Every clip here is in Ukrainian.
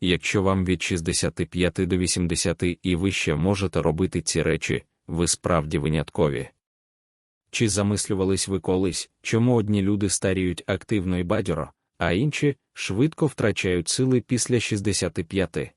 Якщо вам від 65 до 80 і ви ще можете робити ці речі, ви справді виняткові. Чи замислювались ви колись, чому одні люди старіють активно і бадьоро, а інші швидко втрачають сили після 65?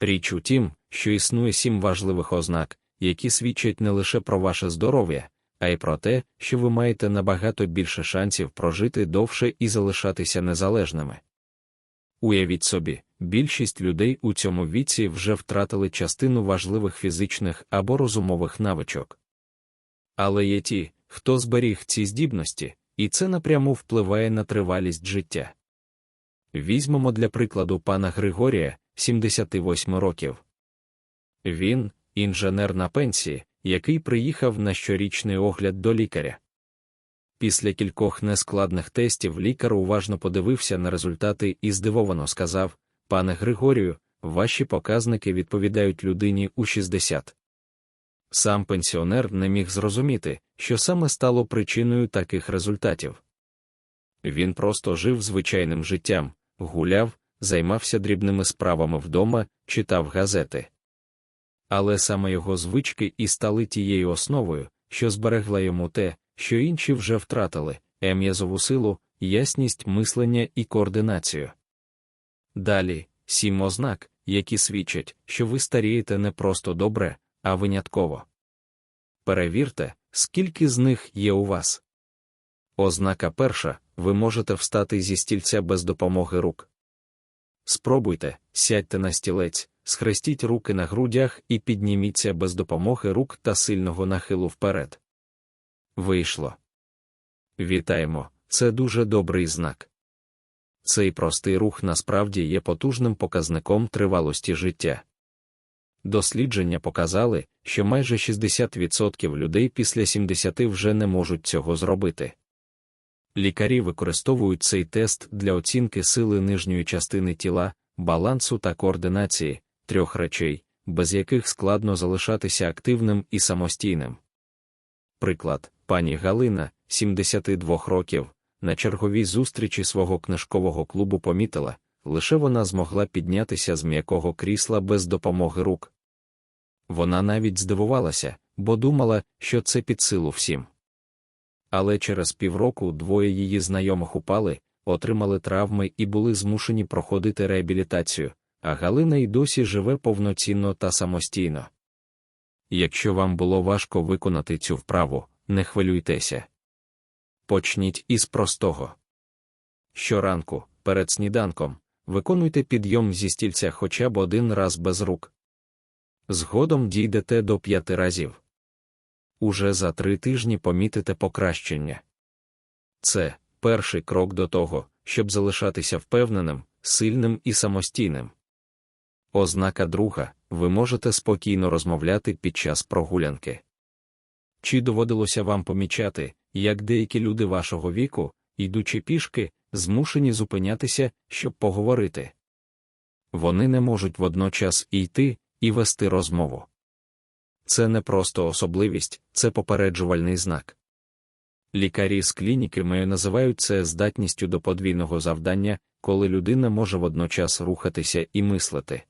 Річ у тім, що існує сім важливих ознак, які свідчать не лише про ваше здоров'я, а й про те, що ви маєте набагато більше шансів прожити довше і залишатися незалежними. Уявіть собі, більшість людей у цьому віці вже втратили частину важливих фізичних або розумових навичок. Але є ті, хто зберіг ці здібності, і це напряму впливає на тривалість життя. Візьмемо для прикладу пана Григорія, 78 років. Він інженер на пенсії, який приїхав на щорічний огляд до лікаря. Після кількох нескладних тестів лікар уважно подивився на результати і здивовано сказав: Пане Григорію, ваші показники відповідають людині у 60. Сам пенсіонер не міг зрозуміти, що саме стало причиною таких результатів. Він просто жив звичайним життям, гуляв, займався дрібними справами вдома, читав газети. Але саме його звички і стали тією основою, що зберегла йому те, що інші вже втратили ем'язову силу, ясність мислення і координацію. Далі сім ознак, які свідчать, що ви старієте не просто добре, а винятково. Перевірте, скільки з них є у вас. Ознака перша ви можете встати зі стільця без допомоги рук. Спробуйте, сядьте на стілець, схрестіть руки на грудях і підніміться без допомоги рук та сильного нахилу вперед. Вийшло. Вітаємо, це дуже добрий знак. Цей простий рух насправді є потужним показником тривалості життя. Дослідження показали, що майже 60% людей після 70 вже не можуть цього зробити. Лікарі використовують цей тест для оцінки сили нижньої частини тіла, балансу та координації трьох речей, без яких складно залишатися активним і самостійним. Приклад, пані Галина, 72 років, на черговій зустрічі свого книжкового клубу помітила, лише вона змогла піднятися з м'якого крісла без допомоги рук. Вона навіть здивувалася, бо думала, що це під силу всім. Але через півроку двоє її знайомих упали, отримали травми і були змушені проходити реабілітацію, а Галина й досі живе повноцінно та самостійно. Якщо вам було важко виконати цю вправу, не хвилюйтеся. Почніть із простого. Щоранку, перед сніданком, виконуйте підйом зі стільця хоча б один раз без рук. Згодом дійдете до п'яти разів. Уже за три тижні помітите покращення. Це перший крок до того, щоб залишатися впевненим, сильним і самостійним. Ознака друга ви можете спокійно розмовляти під час прогулянки. Чи доводилося вам помічати, як деякі люди вашого віку, йдучи пішки, змушені зупинятися, щоб поговорити? Вони не можуть водночас йти, і вести розмову. Це не просто особливість, це попереджувальний знак. Лікарі з клініки Мею називають це здатністю до подвійного завдання, коли людина може водночас рухатися і мислити.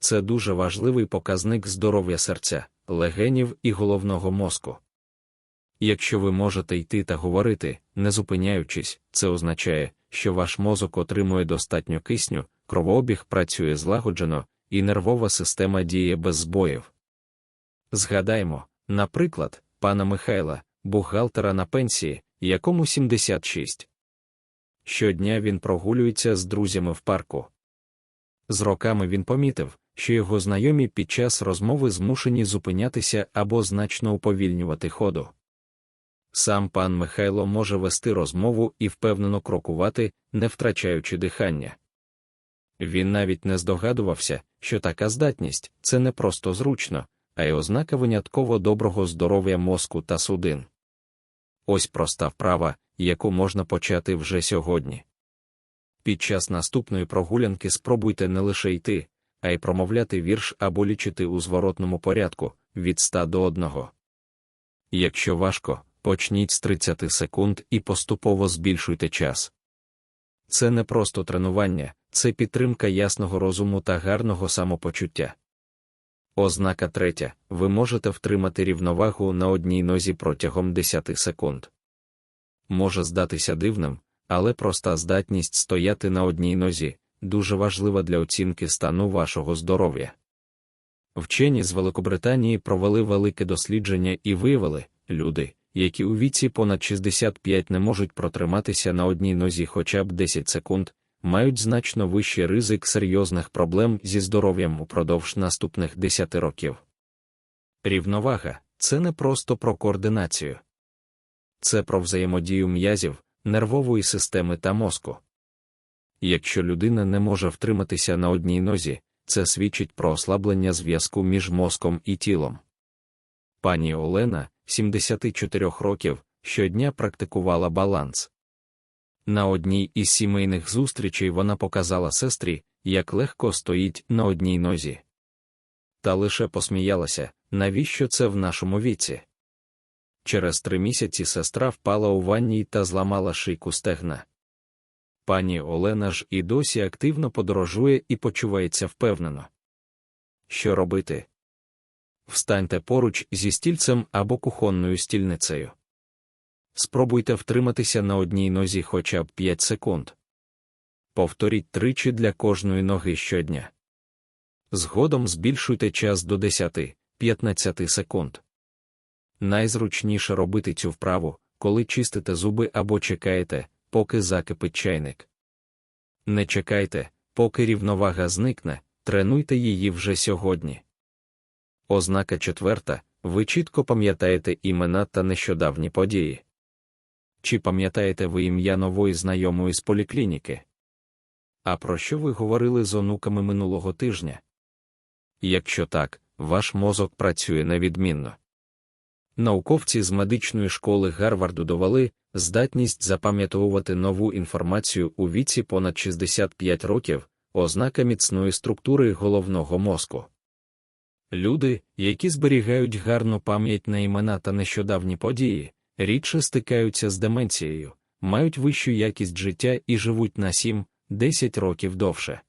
Це дуже важливий показник здоров'я серця, легенів і головного мозку. Якщо ви можете йти та говорити, не зупиняючись, це означає, що ваш мозок отримує достатньо кисню, кровообіг працює злагоджено, і нервова система діє без збоїв. Згадаймо, наприклад, пана Михайла, бухгалтера на пенсії, якому 76. Щодня він прогулюється з друзями в парку. З роками він помітив, що його знайомі під час розмови змушені зупинятися або значно уповільнювати ходу. Сам пан Михайло може вести розмову і впевнено крокувати, не втрачаючи дихання. Він навіть не здогадувався, що така здатність це не просто зручно, а й ознака винятково доброго здоров'я мозку та судин. Ось проста вправа, яку можна почати вже сьогодні. Під час наступної прогулянки спробуйте не лише йти, а й промовляти вірш або лічити у зворотному порядку від 100 до 1. Якщо важко, почніть з 30 секунд і поступово збільшуйте час. Це не просто тренування, це підтримка ясного розуму та гарного самопочуття. Ознака третя. Ви можете втримати рівновагу на одній нозі протягом 10 секунд. Може здатися дивним, але проста здатність стояти на одній нозі дуже важлива для оцінки стану вашого здоров'я. Вчені з Великобританії провели велике дослідження і виявили, люди, які у віці понад 65 не можуть протриматися на одній нозі хоча б 10 секунд, мають значно вищий ризик серйозних проблем зі здоров'ям упродовж наступних 10 років. Рівновага це не просто про координацію, це про взаємодію м'язів, нервової системи та мозку. Якщо людина не може втриматися на одній нозі, це свідчить про ослаблення зв'язку між мозком і тілом. Пані Олена, 74 років, щодня практикувала баланс. На одній із сімейних зустрічей вона показала сестрі, як легко стоїть на одній нозі. Та лише посміялася, навіщо це в нашому віці. Через три місяці сестра впала у ванні та зламала шийку стегна. Пані Олена ж і досі активно подорожує і почувається впевнено. Що робити? Встаньте поруч зі стільцем або кухонною стільницею. Спробуйте втриматися на одній нозі хоча б 5 секунд. Повторіть тричі для кожної ноги щодня. Згодом збільшуйте час до 10-15 секунд. Найзручніше робити цю вправу, коли чистите зуби або чекаєте, поки закипить чайник. Не чекайте, поки рівновага зникне, тренуйте її вже сьогодні. Ознака четверта ви чітко пам'ятаєте імена та нещодавні події. Чи пам'ятаєте ви ім'я нової знайомої з поліклініки? А про що ви говорили з онуками минулого тижня? Якщо так, ваш мозок працює невідмінно. Науковці з медичної школи Гарварду довели здатність запам'ятовувати нову інформацію у віці понад 65 років, ознака міцної структури головного мозку. Люди, які зберігають гарну пам'ять на імена та нещодавні події, рідше стикаються з деменцією, мають вищу якість життя і живуть на 7-10 років довше.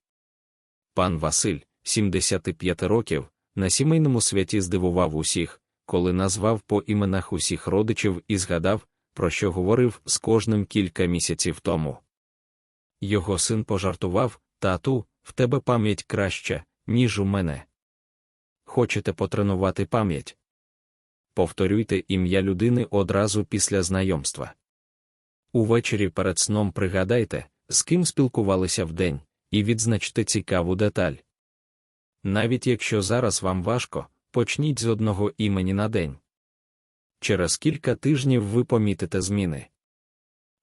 Пан Василь, 75 років, на сімейному святі здивував усіх, коли назвав по іменах усіх родичів і згадав, про що говорив з кожним кілька місяців тому. Його син пожартував тату, в тебе пам'ять краща, ніж у мене. Хочете потренувати пам'ять? Повторюйте ім'я людини одразу після знайомства. Увечері перед сном пригадайте, з ким спілкувалися вдень, і відзначте цікаву деталь. Навіть якщо зараз вам важко, почніть з одного імені на день. Через кілька тижнів ви помітите зміни.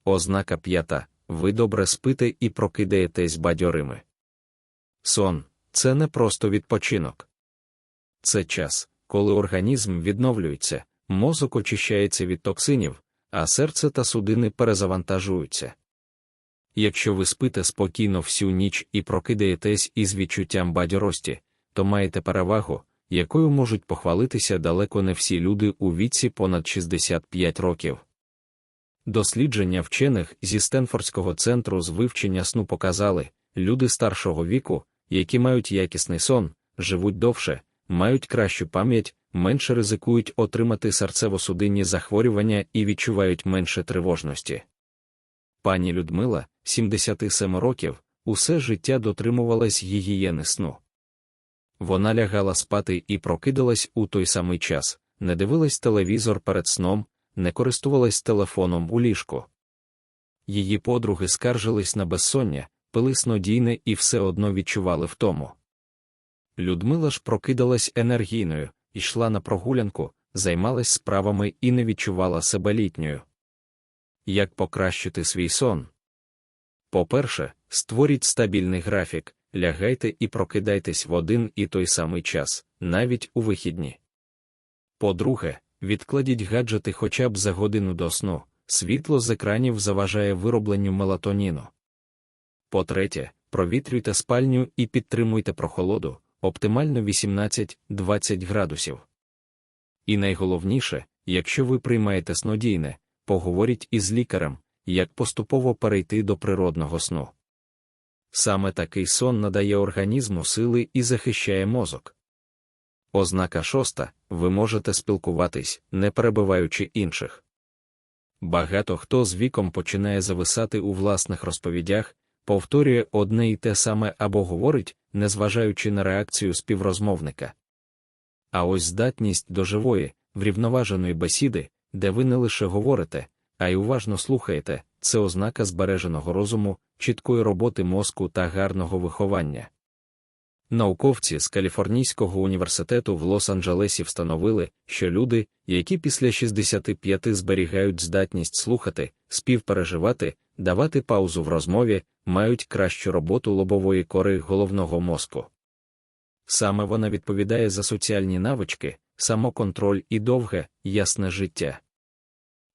Ознака п'ята ви добре спите і прокидаєтесь бадьорими. Сон це не просто відпочинок. Це час, коли організм відновлюється, мозок очищається від токсинів, а серце та судини перезавантажуються. Якщо ви спите спокійно всю ніч і прокидаєтесь із відчуттям бадьорості, то маєте перевагу, якою можуть похвалитися далеко не всі люди у віці понад 65 років. Дослідження вчених зі Стенфордського центру з вивчення сну показали, люди старшого віку, які мають якісний сон, живуть довше, мають кращу пам'ять, менше ризикують отримати серцево-судинні захворювання і відчувають менше тривожності. Пані Людмила, 77 років, усе життя дотримувалась гігієни сну. Вона лягала спати і прокидалась у той самий час, не дивилась телевізор перед сном, не користувалась телефоном у ліжку. Її подруги скаржились на безсоння, пили снодійне і все одно відчували втому. Людмила ж прокидалась енергійною, йшла на прогулянку, займалась справами і не відчувала себе літньою. Як покращити свій сон? По-перше, створіть стабільний графік, лягайте і прокидайтесь в один і той самий час, навіть у вихідні. По-друге, відкладіть гаджети хоча б за годину до сну, світло з екранів заважає виробленню мелатоніну. По-третє, провітрюйте спальню і підтримуйте прохолоду, оптимально 18-20 градусів. І найголовніше, якщо ви приймаєте снодійне, поговоріть із лікарем, як поступово перейти до природного сну. Саме такий сон надає організму сили і захищає мозок. Ознака шоста ви можете спілкуватись, не перебиваючи інших. Багато хто з віком починає зависати у власних розповідях, повторює одне і те саме або говорить, незважаючи на реакцію співрозмовника. А ось здатність до живої, врівноваженої бесіди, де ви не лише говорите, а й уважно слухаєте, це ознака збереженого розуму, чіткої роботи мозку та гарного виховання. Науковці з Каліфорнійського університету в Лос-Анджелесі встановили, що люди, які після 65 зберігають здатність слухати, співпереживати, давати паузу в розмові, мають кращу роботу лобової кори головного мозку. Саме вона відповідає за соціальні навички, самоконтроль і довге, ясне життя.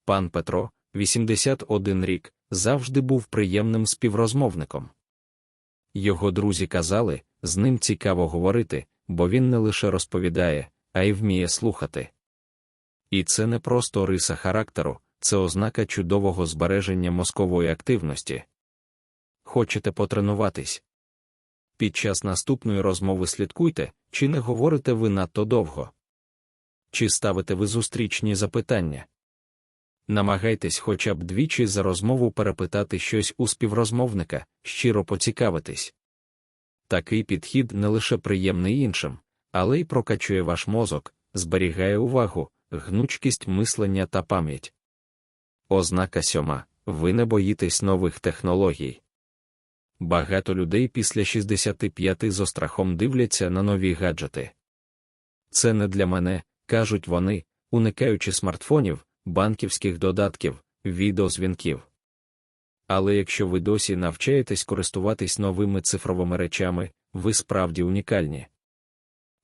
Пан Петро, 81 рік, завжди був приємним співрозмовником. Його друзі казали, з ним цікаво говорити, бо він не лише розповідає, а й вміє слухати. І це не просто риса характеру, це ознака чудового збереження мозкової активності. Хочете потренуватись? Під час наступної розмови слідкуйте, чи не говорите ви надто довго, чи ставите ви зустрічні запитання. Намагайтесь хоча б двічі за розмову перепитати щось у співрозмовника, щиро поцікавитись. Такий підхід не лише приємний іншим, але й прокачує ваш мозок, зберігає увагу, гнучкість мислення та пам'ять. Ознака сьома ви не боїтесь нових технологій. Багато людей після 65 з острахом дивляться на нові гаджети. Це не для мене, кажуть вони, уникаючи смартфонів, банківських додатків, відеозвінків. Але якщо ви досі навчаєтесь користуватись новими цифровими речами, ви справді унікальні.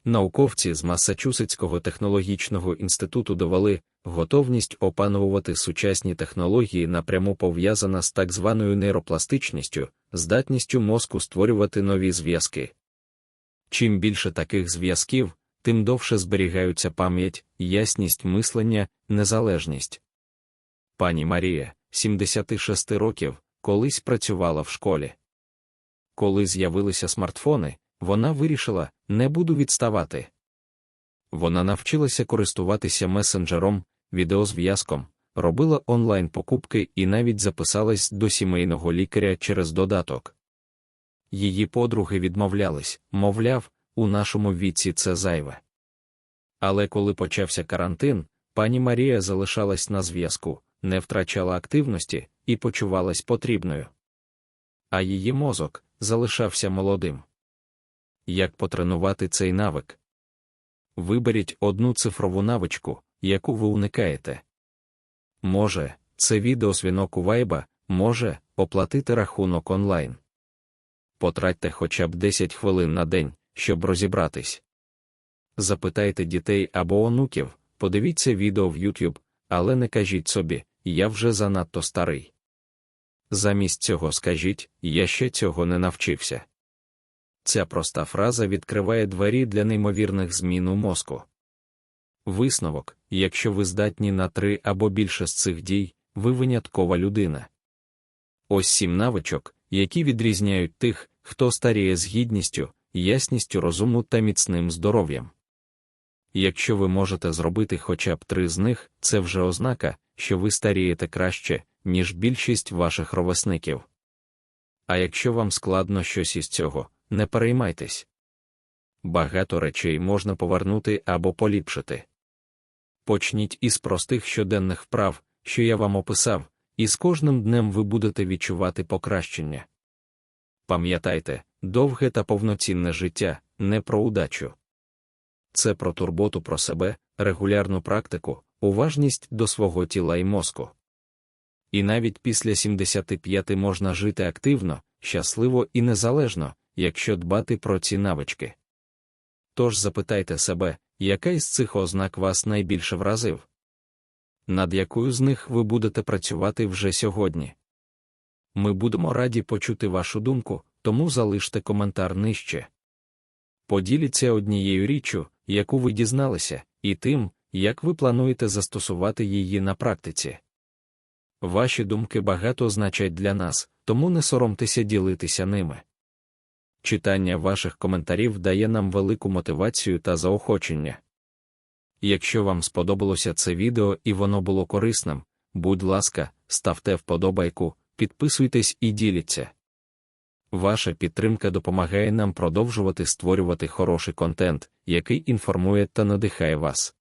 Науковці з Массачусетського технологічного інституту довели, готовність опанувати сучасні технології напряму пов'язана з так званою нейропластичністю, здатністю мозку створювати нові зв'язки. Чим більше таких зв'язків, тим довше зберігаються пам'ять, ясність мислення, незалежність. Пані Марія, 76 років, колись працювала в школі. Коли з'явилися смартфони, вона вирішила, не буду відставати. Вона навчилася користуватися месенджером, відеозв'язком, робила онлайн покупки і навіть записалась до сімейного лікаря через додаток. Її подруги відмовлялись, мовляв, у нашому віці це зайве. Але коли почався карантин, пані Марія залишалась на зв'язку, не втрачала активності і почувалась потрібною. А її мозок залишався молодим. Як потренувати цей навик? Виберіть одну цифрову навичку, яку ви уникаєте. Може, це відеозвінок у вайба, може, оплатити рахунок онлайн. Потратьте хоча б 10 хвилин на день, щоб розібратись. Запитайте дітей або онуків, подивіться відео в YouTube, але не кажіть собі, я вже занадто старий. Замість цього скажіть, я ще цього не навчився. Ця проста фраза відкриває двері для неймовірних змін у мозку. Висновок, якщо ви здатні на три або більше з цих дій, ви виняткова людина. Ось сім навичок, які відрізняють тих, хто старіє з гідністю, ясністю розуму та міцним здоров'ям. Якщо ви можете зробити хоча б три з них, це вже ознака, що ви старієте краще, ніж більшість ваших ровесників. А якщо вам складно щось із цього, не переймайтесь. Багато речей можна повернути або поліпшити. Почніть із простих щоденних вправ, що я вам описав, і з кожним днем ви будете відчувати покращення. Пам'ятайте, довге та повноцінне життя не про удачу. Це про турботу про себе, регулярну практику, уважність до свого тіла і мозку. І навіть після 75 можна жити активно, щасливо і незалежно, якщо дбати про ці навички. Тож запитайте себе, яка із цих ознак вас найбільше вразив? Над якою з них ви будете працювати вже сьогодні? Ми будемо раді почути вашу думку, тому залиште коментар нижче. Поділіться однією річчю, яку ви дізналися, і тим, як ви плануєте застосувати її на практиці. Ваші думки багато значать для нас, тому не соромтеся ділитися ними. Читання ваших коментарів дає нам велику мотивацію та заохочення. Якщо вам сподобалося це відео і воно було корисним, будь ласка, ставте вподобайку, підписуйтесь і діліться. Ваша підтримка допомагає нам продовжувати створювати хороший контент, який інформує та надихає вас.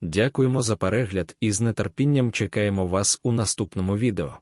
Дякуємо за перегляд і з нетерпінням чекаємо вас у наступному відео.